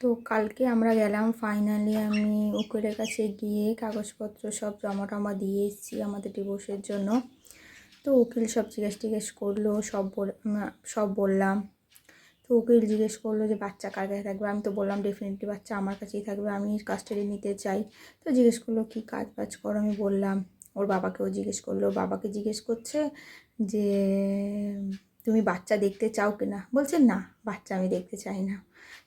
তো কালকে আমরা গেলাম ফাইনালি আমি উকিলের কাছে গিয়ে কাগজপত্র সব জমা টমা দিয়ে এসেছি আমাদের ডিভোর্সের জন্য। তো উকিল সব জিজ্ঞেস টিজ্ঞেস করল, সব বল- সব বললাম। তো উকিল জিজ্ঞেস করল যে, বাচ্চা কার কাছে থাকবে? আমি তো বললাম ডেফিনেটলি বাচ্চা আমার কাছেই থাকবে, আমি কাস্টাডি নিতে চাই। তো জিজ্ঞেস করল, কী কাজ বাজ করো? আমি বললাম, ওর বাবাকেও জিজ্ঞেস করল, বাবাকে জিজ্ঞেস করছে যে তুমি বাচ্চা দেখতে চাও কি না বলছে, না, বাচ্চা আমি দেখতে চাই না।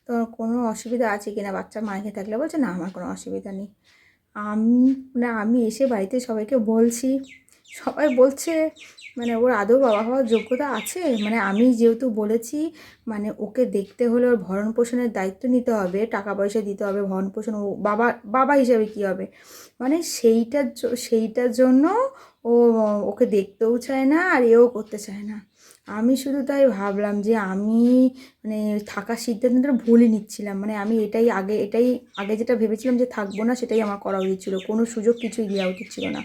তো কোনো অসুবিধা আছে কি না বাচ্চা মাইকে থাকলে বলছে, না, আমার কোনো অসুবিধা নেই। আমি না আমি এসে বাড়িতে সবাইকে বলছি, সবাই বলছে মানে ওর আদৌ বাবা হওয়ার যোগ্যতা আছে? মানে আমি যেহেতু বলেছি মানে ওকে দেখতে হলে ওর ভরণ পোষণের দায়িত্ব নিতে হবে, টাকা পয়সা দিতে হবে, ভরণ পোষণ, ও বাবা বাবা হিসাবে কী হবে? মানে সেইটার সেইটার জন্য ও, ওকে দেখতেও চায় না আর এও করতে চায় না। আমি শুধু তাই ভাবলাম যে আমি মানে থাকার সিদ্ধান্তটা ভুলই নিচ্ছিলাম। মানে আমি এটাই আগে এটাই আগে যেটা ভেবেছিলাম যে থাকব না, সেটাই আমার করা উচিত ছিল। কোনো সুযোগ কিছুই দেওয়া উচিত ছিল না।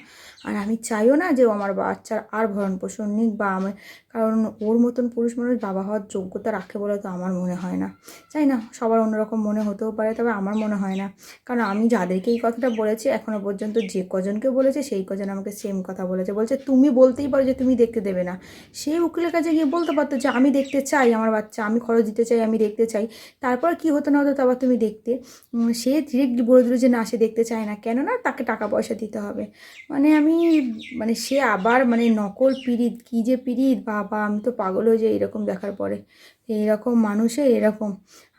আর আমি চাইও না যে আমার বাচ্চার আর ভরণ পোষণ নিক বা আমার, কারণ ওর মতন পুরুষ মানুষ বাবা হওয়ার যোগ্যতা রাখে বলে তো আমার মনে হয় না। চাই না, সবার অন্যরকম মনে হতেও পারে, তবে আমার মনে হয় না। কারণ আমি যাদেরকে এই কথাটা বলেছি এখনও পর্যন্ত যে কজনকে বলেছে, সেই কজন আমাকে সেম কথা বলেছে। বলছে, তুমি বলতেই পারো যে তুমি দেখতে দেবে না। সেই উকিলের কাছে গিয়ে বলতে পারতো যে, আমি দেখতে চাই আমার বাচ্চা, আমি খরচ দিতে চাই, আমি দেখতে চাই। তারপর কি হতো না হতো, তারপর তুমি দেখতে। সে ডিরেক্ট বলে দিল যে, না, সে দেখতে চায় না। কেন না তাকে টাকা পয়সা দিতে হবে। মানে আমি মানে সে আবার মানে নকল পিরিত কী যে পিরিত বাবা, আমি তো পাগল হয়ে যাই এরকম দেখার পরে। এইরকম মানুষে এরকম।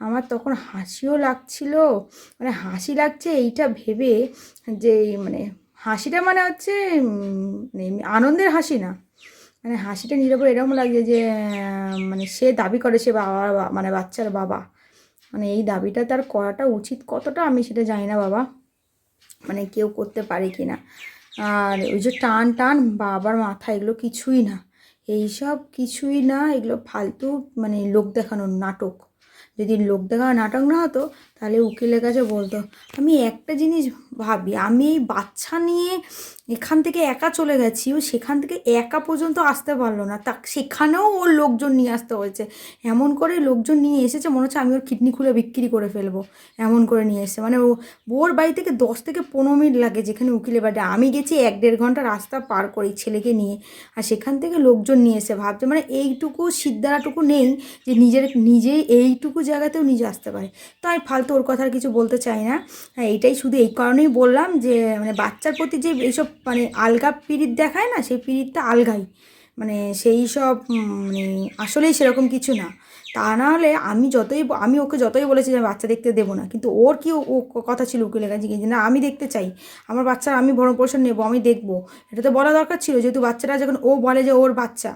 আমার তখন হাসিও লাগছিল মানে হাসি লাগছে এইটা ভেবে যে মানে হাসিটা মানে হচ্ছে মানে আনন্দের হাসি না। মানে হাসিটা নিজের উপর এরকম লাগছে যে মানে সে দাবি করে সে বাবা মানে বাচ্চার বাবা। মানে এই দাবিটা তার করাটা উচিত কতটা আমি সেটা জানি না বাবা। মানে কেউ করতে পারে কি না। আর ওই যে টান টান, বাবার মাথা, এগুলো কিছুই না। এইসব কিছুই না, এগুলো ফালতু মানে লোক দেখানোর নাটক। যদি লোক দেখা নাটক না হতো, তাহলে উকিলের কাছে বলতো, আমি একটা জিনিস ভাবি, আমি এই বাচ্চা নিয়ে এখান থেকে একা চলে গেছি, ও সেখান থেকে একা পর্যন্ত আসতে পারল না। তা সেখানেও ওর লোকজন নিয়ে আসতে হয়েছে। এমন করে লোকজন নিয়ে এসেছে, মনে হচ্ছে আমি ওর কিডনি খুলে বিক্রি করে ফেলব। এমন করে নিয়ে এসেছে। মানে ও ওর বাড়ি থেকে দশ থেকে পনেরো মিনিট লাগে যেখানে উকিলের বাড়ি আমি গেছি এক দেড় ঘণ্টা রাস্তা পার করি ছেলেকে নিয়ে। আর সেখান থেকে লোকজন নিয়ে এসে ভাবছে মানে এইটুকু সিদ্ধারাটুকু নেই যে নিজের, নিজে এইটুকু জায়গাতেও নিজে আসতে পারে। তো আমি ফালতু ওর কথার কিছু বলতে চাই না। হ্যাঁ এটাই শুধু এই কারণেই বললাম যে মানে বাচ্চার প্রতি যে এইসব মানে আলগা পিরিত দেখায় না, সেই পিরিতটা আলগাই। মানে সেই সব মানে আসলেই সেরকম কিছু না। তা নাহলে আমি যতই আমি ওকে যতই বলেছি যে বাচ্চা দেখতে দেবো না, কিন্তু ওর কি ও কথা ছিল উকিলের কাছে গিয়ে না, আমি দেখতে চাই, আমার বাচ্চার আমি ভরণ পোষণ নেব, আমি দেখব। এটা তো বলা দরকার ছিল, যেহেতু বাচ্চাটা যখন ও বলে যে ওর বাচ্চা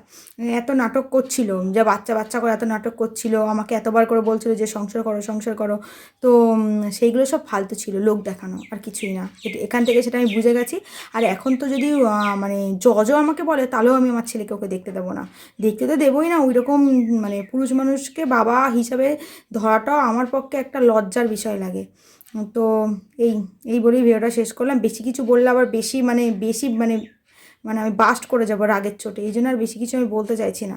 এত নাটক করছিল, যে বাচ্চা বাচ্চা করে এত নাটক করছিল, আমাকে এতবার করে বলছিল যে সংসার করো সংসার করো, তো সেইগুলো সব ফালতু ছিল লোক দেখানো আর কিছুই না। এখান থেকে সেটা আমি বুঝে গেছি। আর এখন তো যদি মানে জজও আমাকে বলে, তাহলেও আমি আমার ছেলেকে ওকে দেখতে দেবো না। দেখতে তো দেবোই না ওই রকম মানে পুরুষ মানুষকে বাবা হিসাবে ধরাটাও আমার পক্ষে একটা লজ্জার বিষয় লাগে। তো এই এই বলেই ভিডিওটা শেষ করলাম। বেশি কিছু বললে আবার বেশি মানে বেশি মানে মানে আমি বাস্ট করে যাব রাগের চোটে। এই জন্য আর বেশি কিছু আমি বলতে চাইছি না।